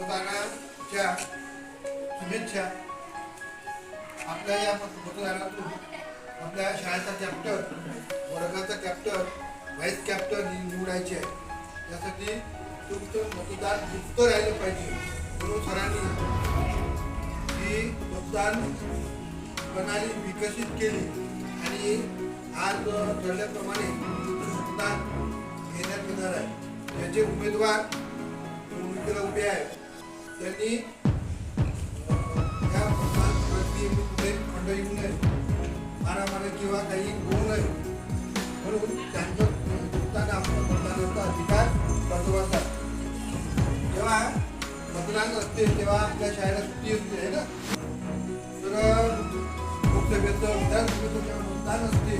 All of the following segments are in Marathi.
मतदानाच्या शुभेच्छा. आपल्या या मत- मतदानातून आपल्या शाळेचा कॅप्टन वर्गाचा कॅप्टन व्हाईस कॅप्टन निवडायचे आहे. त्यासाठी तुमचं मतदान गुप्त राहिलं पाहिजे. म्हणून सरांनी ही मतदान प्रणाली विकसित केली आणि आज ठरल्याप्रमाणे मतदान घेण्यात येणार आहे. त्याचे उमेदवार निवडणुकीला उभे आहेत त्यांनी या मतदान प्रक्रियेमध्ये कुठे खंड येऊ नये मारामारी किंवा काही होऊ नये म्हणून त्यांचं चुकताना आपला मतदानाचा अधिकार बजवायचा जेव्हा मतदान असते तेव्हा आपल्या शाळेला सुट्टी असते आहे ना? तर लोकसभेचं विधानसभेचं जेव्हा मतदान असते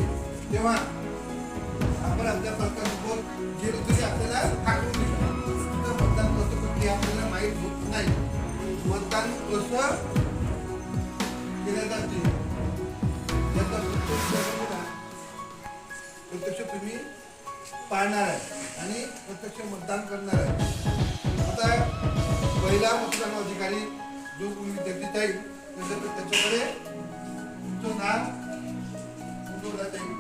तेव्हा आपण आपल्या पालकांसोबत गेलो तरी आपल्याला ठाकून दिलं ते आपल्याला माहीत होत नाही. मतदान कसं केलं जाते? याचा प्रत्यक्ष प्रत्यक्ष तुम्ही पाळणार आहे आणि प्रत्यक्ष मतदान करणार आहे. आता पहिला मतदान अधिकारी जो कोणी विद्यार्थी जाईल त्याच्या त्याच्याकडे तुमचं नाव नोंदवला जाईल.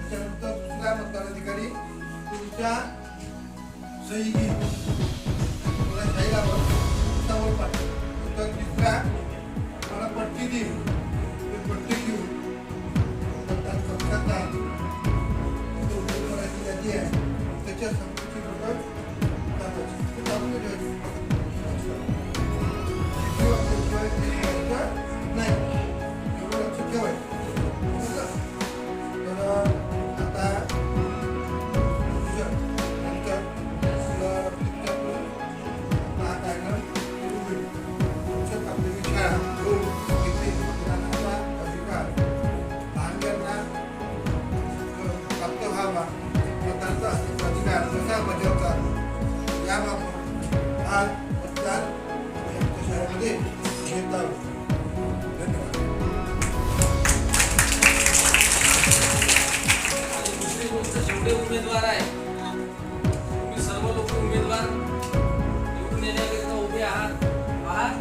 त्याच्यानंतर दुसरा मतदान अधिकारी तुमच्या सही घेईल तुला शाहीला स्वतःवर पाठवेल नंतर तिसरा तुम्हाला पट्टी देईल ते पट्टी घेऊन मतदान कक्षात जाईल तिथं उमेदवाराची यादी आहे त्याच्या संमतीची बरोबर दाबायची. ते दाबून ठेवायची. शिकू आपल्याशिवाय ते करायचं नाही एवढं लक्ष ठेवायचं याबाबत आज मतदान आमच्या धन्यवाद. दुसरी गोष्ट जेवढे उमेदवार आहे तुम्ही सर्व लोक उमेदवार निवडून येण्याकरिता उभे आहात आहात.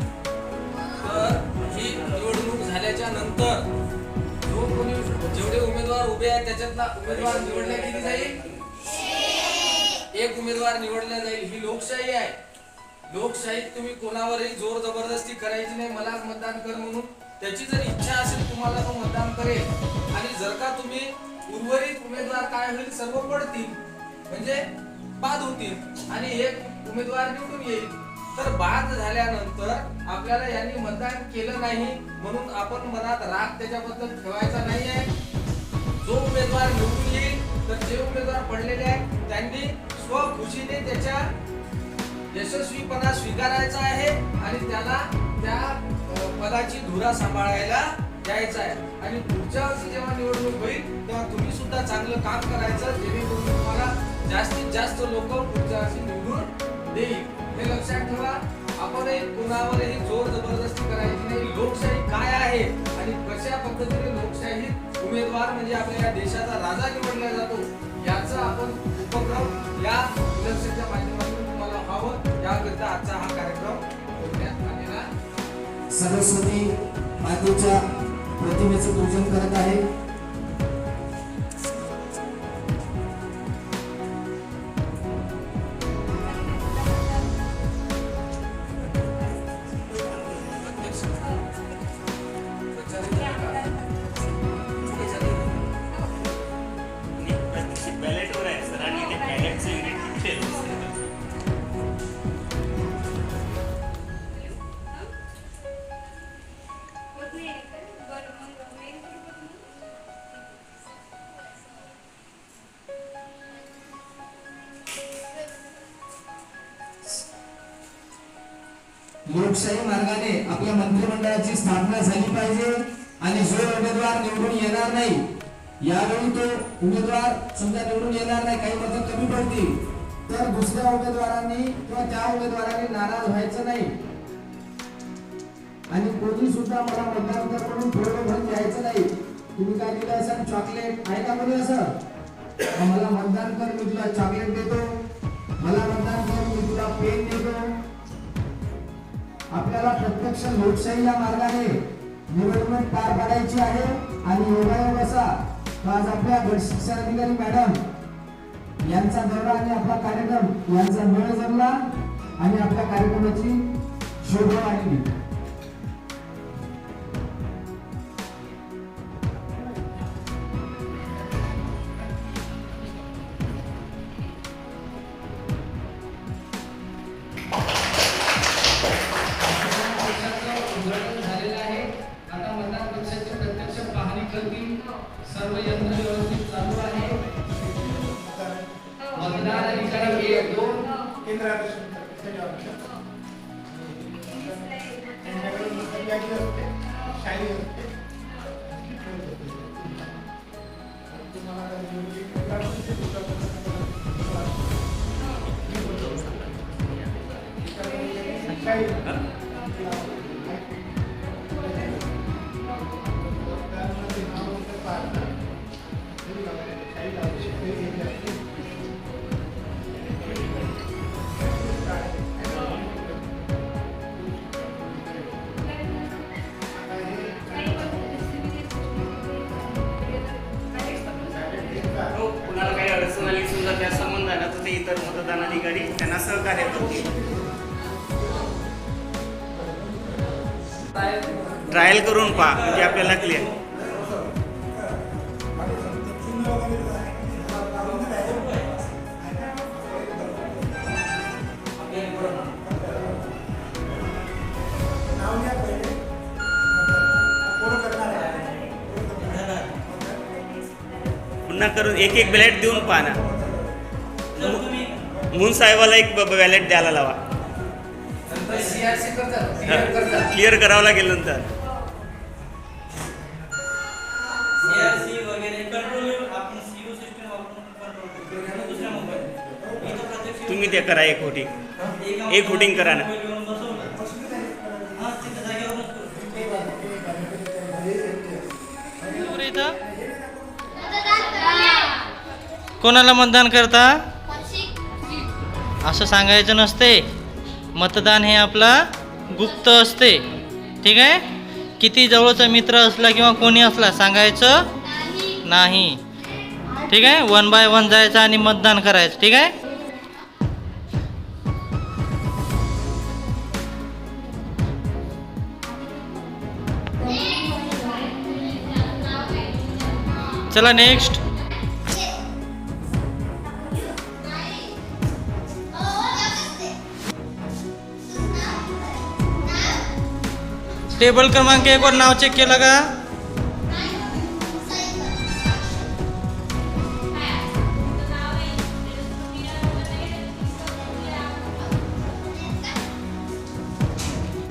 तर ही निवडणूक झाल्याच्यानंतर जो कोणी जेवढे उमेदवार उभे आहेत त्याच्यातला उमेदवार निवडल्या किती जाईल? एक उमेदवार निवडला जाईल. ही लोकशाही आहे. लोकशाहीत तुम्ही कोणावरही जोर जबरदस्ती करायची नाही मला मतदान कर म्हणून. त्याची जर इच्छा असेल तुम्हाला तो मतदान करेल. आणि जर का तुम्ही उर्वरित उमेदवार काय होईल सर्व पडतील. म्हणजे बाद होतील. आणि एक उमेदवार निवडून येईल. तर बाद झाल्यानंतर आपल्याला यांनी मतदान केलं नाही म्हणून आपण मनात राग त्याच्याबद्दल ठेवायचा नाही आहे. जो उमेदवार निवडून येईल तर जे उमेदवार पडलेले आहेत त्यांनी स्वखुशीने त्याच्या यशस्वीपणा स्वीकारायचा आहे आणि त्याला त्या पदाची धुरा सांभाळायला द्यायचा आहे. आणि पुढच्या वर्षी जेव्हा निवडणूक होईल तेव्हा तुम्ही सुद्धा चांगलं काम करायचं जेणेकरून तुम्हाला जास्तीत जास्त लोक पुढच्या वर्षी निवडून देईल. हे लक्षात ठेवा आपणही कोणावरही जोर जबरदस्ती करायची नाही. लोकशाही काय आहे आणि कशा पद्धतीने लोकशाहीत उमेदवार म्हणजे आपल्या या देशाचा राजा निवडला जातो याचा आपण उपक्रम या इलेक्शनच्या माध्यमातून आहोत. त्याकरिता आजचा हा कार्यक्रम ठेवण्यात आलेला सरस्वती मातेच्या प्रतिमेचं पूजन करत आहे. लोकशाही मार्गाने आपल्या मंत्रिमंडळाची स्थापना झाली पाहिजे आणि जो उमेदवार निवडून येणार नाही यावेळी तो उमेदवार समजा निवडून येणार नाही काही मतं कमी पडतील तर दुसऱ्या उमेदवारांनी किंवा त्या उमेदवारांनी नाराज व्हायचं नाही. आणि कोणी सुद्धा मला मतदान कर म्हणून थोडं म्हणून द्यायचं नाही. तुम्ही काय दिलं असाल चॉकलेट आहे का मध्ये असं? मला मतदान कर मी तुला चॉकलेट देतो. मला मतदान कर मी तुला पेन देतो. आपल्याला प्रत्यक्ष लोकशाही या मार्गाने निवडणूक पार पाडायची आहे. आणि योगायोग असा आज आपल्या गट शिक्षण मॅडम यांचा दौरा आणि आपला कार्यक्रम यांचा मेळ जमला. आणि आपल्या कार्यक्रमाची शोभा वाढली हो, कुणाला काही अडचण आली समजा त्या संबंधानं तर ते इतर मतदान अधिकारी त्यांना सहकार्य करतील. ट्रायल करून पहा म्हणजे आपल्याला क्लिअर पुन्हा करून एक एक बॅलेट देऊन पहा ना. मुन साहेबाला एक बॅलेट द्यायला लावा. क्लिअर करावं लागेल नंतर. तुम्ही ते करा एक होटिंग एका voting करा ना. हा कोणाला मतदान करता? असं सांगायचं नसते मतदान हे आपला गुप्त असते. ठीक आहे? किती जवळचा मित्र असला किंवा कोणी असला सांगायचं नाही. ठीक आहे? वन बाय वन जायचं आणि मतदान करायचं. ठीक आहे? चला नेक्स्ट टेबल क्रमांक एक वर नाव चेक केलं का?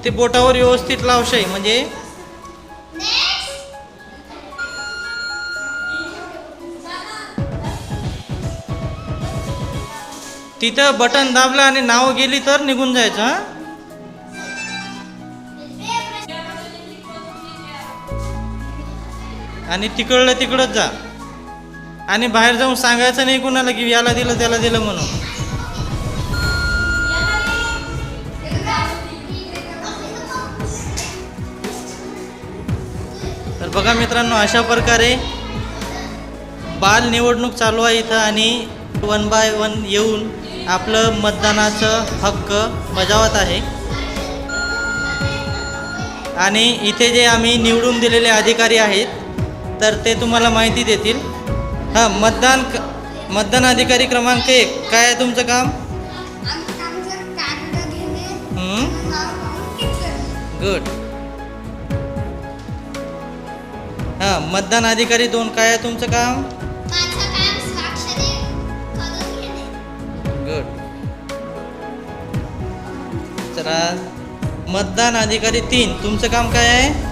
ते बोटावर व्यवस्थित लावशाई म्हणजे? तिथं बटन दाबलं आणि नाव गेली तर निघून जायचं हा? आणि तिकडलं तिकडंच जा. आणि बाहेर जाऊन सांगायचं नाही कुणाला की याला दिलं त्याला दिलं म्हणून. तर बघा मित्रांनो अशा प्रकारे बाल निवडणूक चालू आहे इथं आणि वन बाय वन येऊन आपलं मतदानाचं हक्क बजावत आहे. आणि इथे जे आम्ही निवडून दिलेले अधिकारी आहेत तर ते तुम्हाला माहिती देतील. हां मतदान क मतदान अधिकारी क्रमांक एक. काय आहे तुमचं काम? गुड हां मतदान अधिकारी दोन. काय आहे तुमचं काम? गुड चला. मतदान अधिकारी तीन. तुमचं काम काय आहे?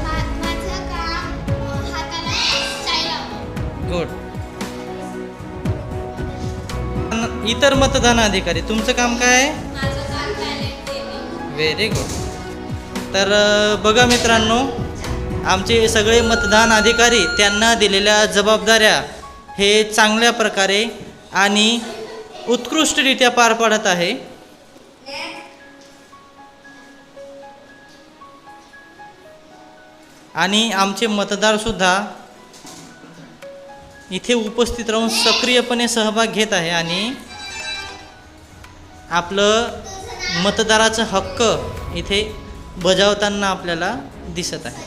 गुड इतर मतदान अधिकारी तुमचं काम काय? आहे व्हेरी गुड तर बघा मित्रांनो आमचे सगळे मतदान अधिकारी त्यांना दिलेल्या जबाबदाऱ्या हे चांगल्या प्रकारे आणि उत्कृष्टरित्या पार पाडत आहे. आणि आमचे मतदारसुद्धा इथे उपस्थित राहून सक्रियपणे सहभाग घेत आहे आणि आपलं मतदाराचा हक्क इथे बजावताना आपल्याला दिसत आहे.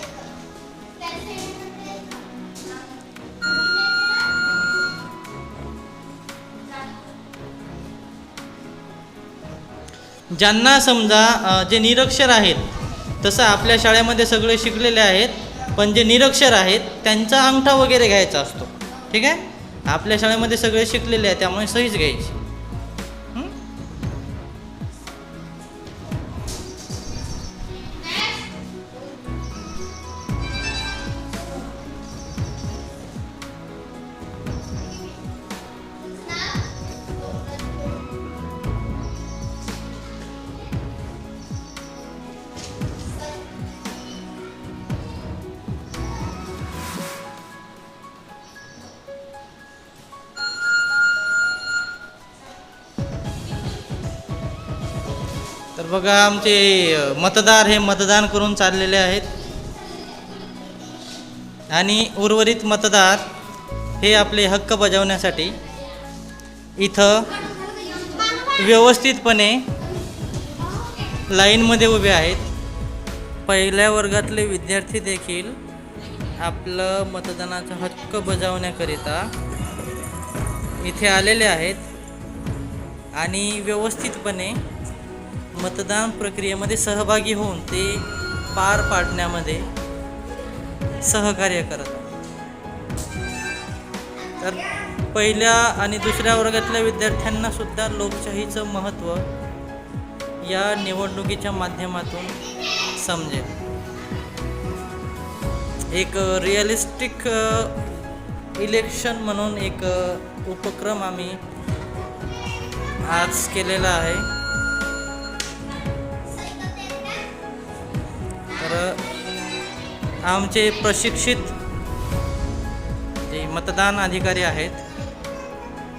ज्यांना समजा जे निरक्षर आहेत तसं आपल्या शाळेमध्ये सगळे शिकलेले आहेत पण जे निरक्षर आहेत त्यांचा अंगठा वगैरे घ्यायचा असतो. ठीक आहे? आपल्या शाळेमध्ये सगळे शिकलेले आहे त्यामुळे सहीच घ्यायची. बघा आमचे मतदार हे मतदान करून चाललेले आहेत. आणि उर्वरित मतदार हे आपले हक्क बजावण्यासाठी इथं व्यवस्थितपणे लाईनमध्ये उभे आहेत. पहिल्या वर्गातले विद्यार्थी देखील आपलं मतदानाचा हक्क बजावण्याकरिता इथे आलेले आहेत. आणि व्यवस्थितपणे मतदान प्रक्रियेमध्ये सहभागी होऊन ते पार पाडण्यामध्ये सहकार्य करत तर पहिल्या आणि दुसऱ्या वर्गातल्या विद्यार्थ्यांना सुद्धा लोकशाहीचं महत्त्व या निवडणुकीच्या माध्यमातून समजेल. एक रिअलिस्टिक इलेक्शन म्हणून एक उपक्रम आम्ही आज केलेला आहे. आमचे प्रशिक्षित जे मतदान अधिकारी आहेत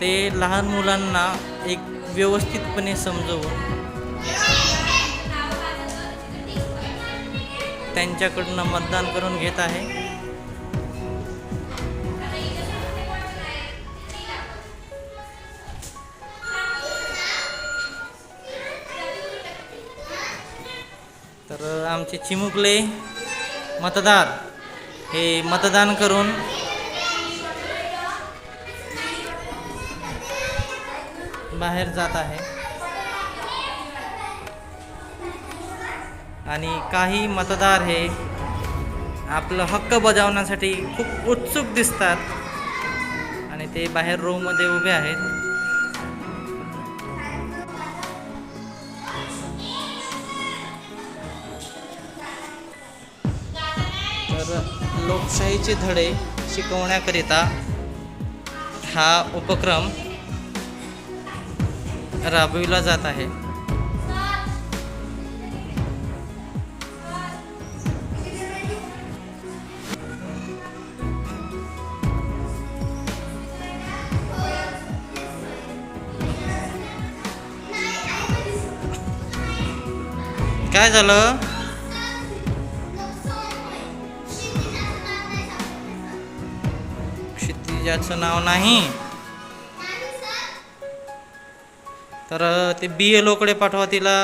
ते लहान मुलांना एक व्यवस्थितपणे समजवून त्यांच्याकडनं मतदान करून घेत आहे. तर आमचे चिमुकले मतदार हे मतदान करून बाहेर जात आहे. आणि काही मतदार हे आपलं हक्क बजावण्यासाठी खूप उत्सुक दिसतात. आणि ते बाहेर रोमध्ये उभे आहेत. लोकशाहीचे धडे शिकवण्याकरिता हा उपक्रम राबविला जात आहे. काय झालं? त्याचं नाव नाही. तर ते बी एलोकडे पाठवा तिला.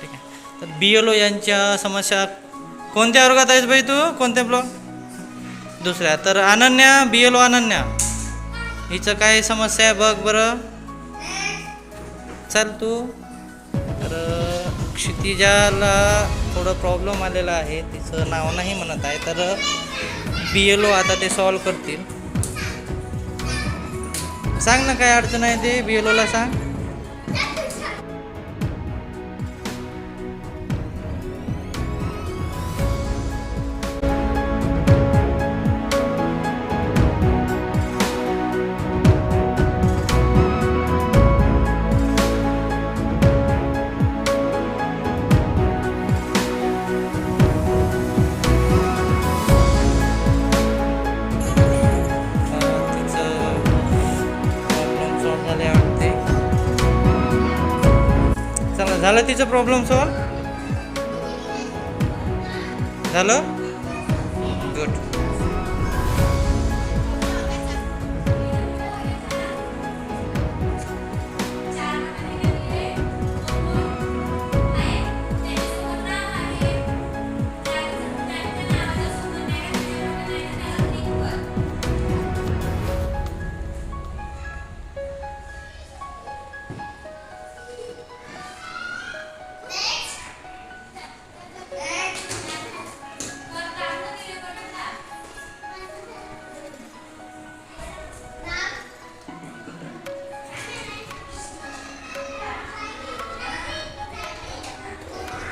ठीक आहे. तर बी एलो यांच्या समस्या कोणत्या वर्गात आहेस बाई तू? कोणत्या ब्लॉक दुसऱ्या. तर अनन्या बी एलो अनन्या. हिचं काय समस्या आहे बघ बरं. चल तू. तर क्षितिजाला थोडं प्रॉब्लेम आलेला आहे. तिचं नाव नाही म्हणत आहे. तर बी एल ओ आता ते सॉल्व करतील. सांग ना काय अडचण आहे ते बी एल ओला सांग. is the problem solved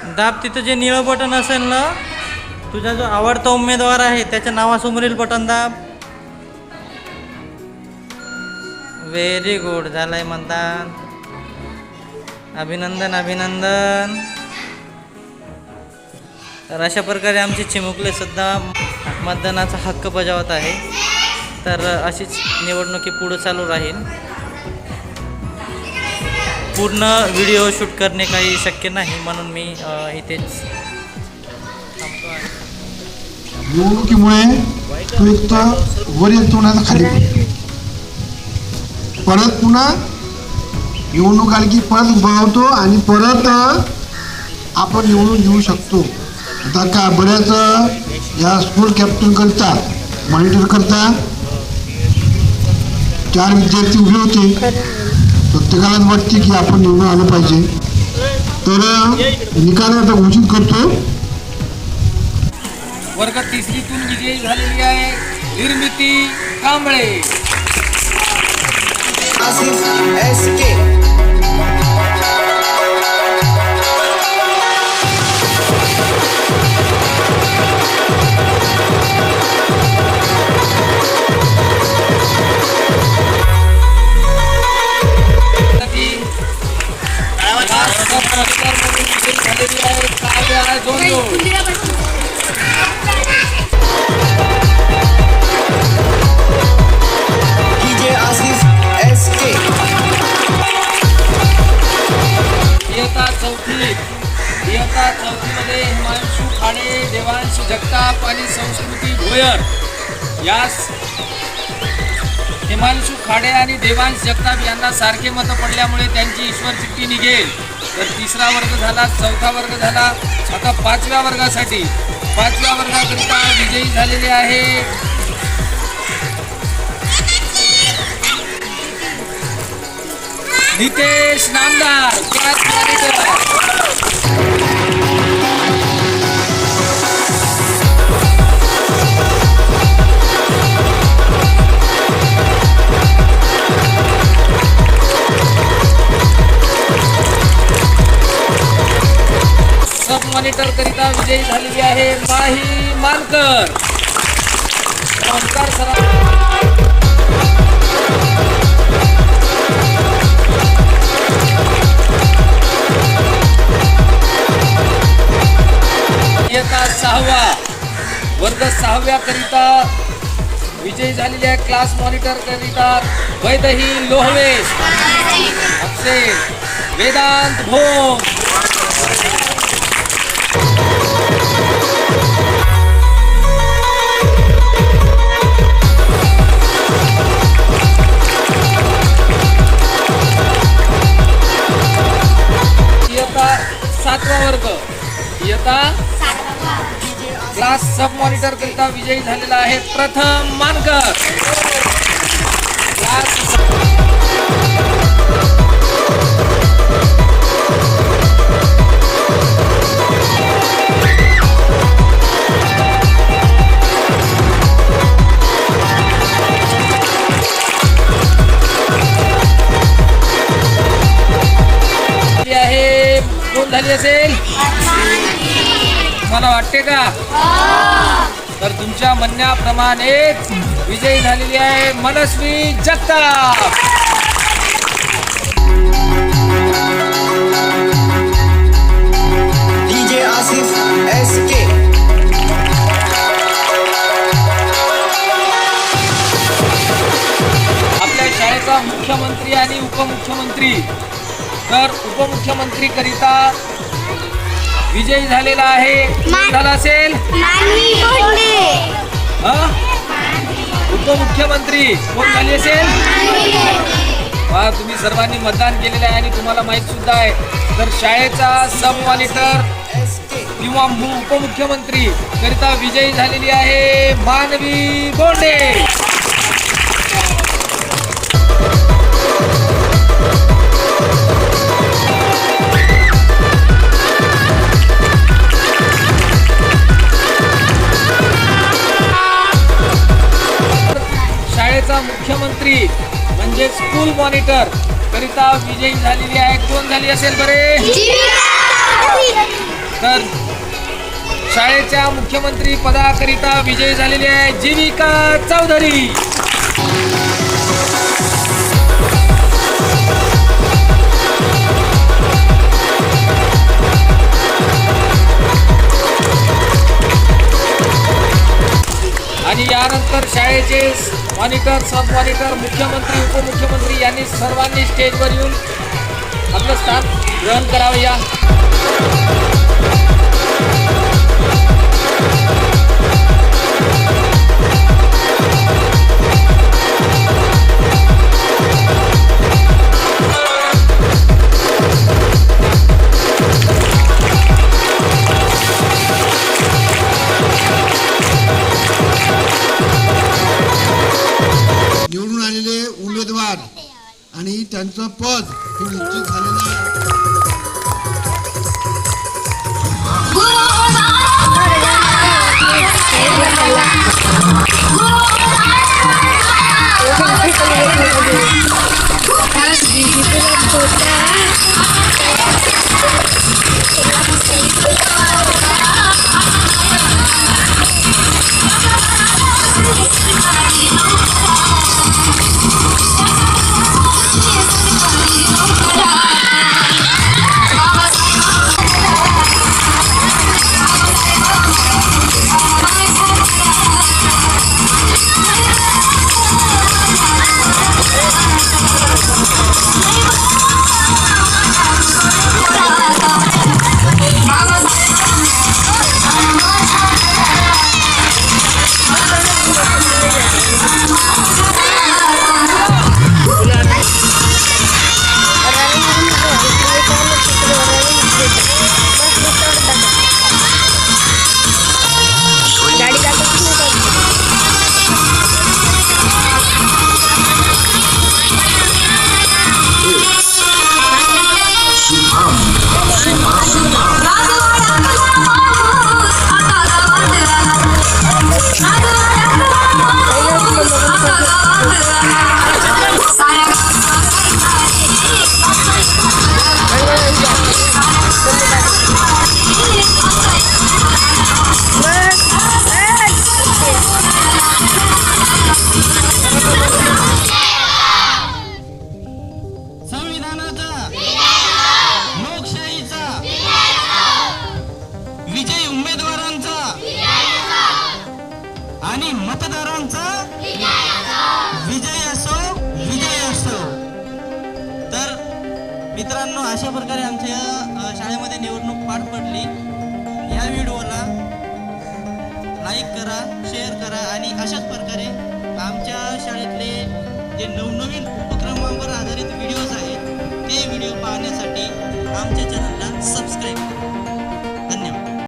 दाब तिथं जे निळं बटन असेल ना तुझा जो आवडता उमेदवार आहे त्याच्या नावासमोरील बटन दाब. व्हेरी गुड झालंय मतदान. अभिनंदन अभिनंदन. तर अशा प्रकारे आमचे चिमुकले सुद्धा मतदानाचा हक्क बजावत आहे. तर अशीच निवडणुकी पुढं चालू राहील. पूर्ण व्हिडिओ शूट करणे काही शक्य नाही म्हणून मी इथेच निवडणुकीमुळे खाली परत पुन्हा निवडणूक आली की परत उभा होतो आणि परत आपण निवडून घेऊ शकतो. आता का बऱ्याच या स्कूल कॅप्टन करता मॉनिटर करता चार विद्यार्थी उभे होते. प्रत्येकालाच वाटते की आपण निवडून आलं पाहिजे. तर निकाल आता घोषित करतो. वर्ग तिसरीतून विजयी झालेली आहे निर्मिती कांबळे. इयत्ता चौथी इयत्ता चौथीमध्ये हिमांशू खाडे देवांश जगताप आणि संस्कृती भोयर यास हिमांशू खाडे आणि देवांश जगताप यांना सारखे मतं पडल्यामुळे त्यांची ईश्वर चिठ्ठी निघेल. तर तिसरा वर्ग झाला चौथा वर्ग झाला. आता पाचव्या वर्गासाठी पाचव्या वर्गाकरिता विजयी झालेले आहे. नितेश नामदार सब करिता विजयी झालेली आहे माही मानकर. इयत्ता सहावा वर्ग सहाव्या करिता विजयी झालेली आहे क्लास मॉनिटर करिता वैदही लोहवेश. अक्षय वेदांत भोग. सब मॉनिटर करिता विजयी झालेला आहे. प्रथम मानकर. आहे कोण झाली असेल? मला वाटते का? तर तुमच्या म्हणण्याप्रमाणेच विजयी झालेली आहे मनस्वी जगताप. शाळेचा मुख्यमंत्री आणि उपमुख्यमंत्री. तर उपमुख्यमंत्री करिता विजयी झालेला आहे. कोण झाला असेल? हा? उपमुख्यमंत्री कोण झाली असेल? वा तुम्ही सर्वांनी मतदान केलेलं आहे आणि तुम्हाला माहीत सुद्धा आहे. तर शाळेचा सब मॉनिटर किंवा उपमुख्यमंत्री करिता विजयी झालेली आहे मानवी बोंडे शाळेचा मुख्यमंत्री म्हणजे स्कूल मॉनिटर करिता विजयी झालेली आहे. कोण झाली असेल बरे? तर शाळेच्या मुख्यमंत्री पदाकरिता विजयी झालेली आहे जीविका चौधरी. आणि यानंतर शाळेचे मॉनिटर सब मॉनिटर मुख्यमंत्री उपमुख्यमंत्री यांनी सर्वांनी स्टेजवर येऊन आपलं स्थान ग्रहण करावं या. आणि त्यांचं पद हे निश्चित झालेलं आहे.